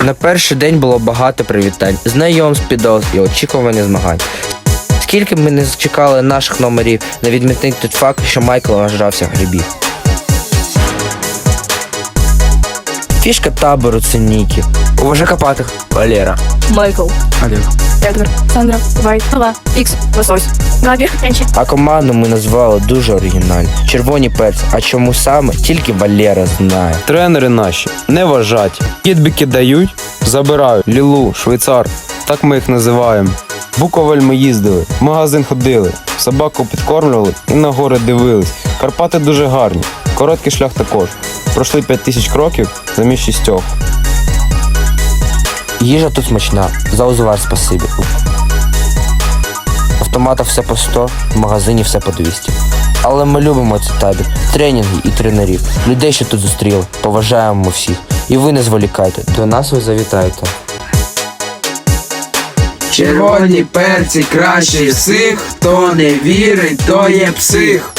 На перший день було багато привітань, знайомств, підозр і очікування змагань. Скільки б ми не чекали наших номерів, не відмітний тут факт, що Майкл нажрався грибів. Фішка табору це Нікі. У Копатих Валера. Майкл, Олег. Едвард, Сандра, Вайт, Ава, Ікс, Лосось, Габі, Енчі. А команду ми назвали дуже оригінально. Червоні перці. А чому саме? Тільки Валера знає. Тренери наші не вважаті. Кідбіки дають, забирають. Лілу, швейцар. Так ми їх називаємо. Буковель ми їздили, в магазин ходили, собаку підкормлювали і на гори дивились. Карпати дуже гарні, короткий шлях також. Пройшли 5 тисяч кроків замість шістьох. Їжа тут смачна, за узвар спасибі. Автомата все по 100, в магазині все по 200. Але ми любимо цей табір, тренінги і тренерів, людей, що тут зустріли, поважаємо всіх. І ви не зволікайте, до нас ви завітайте. Червоні перці кращі всіх, хто не вірить, то є псих.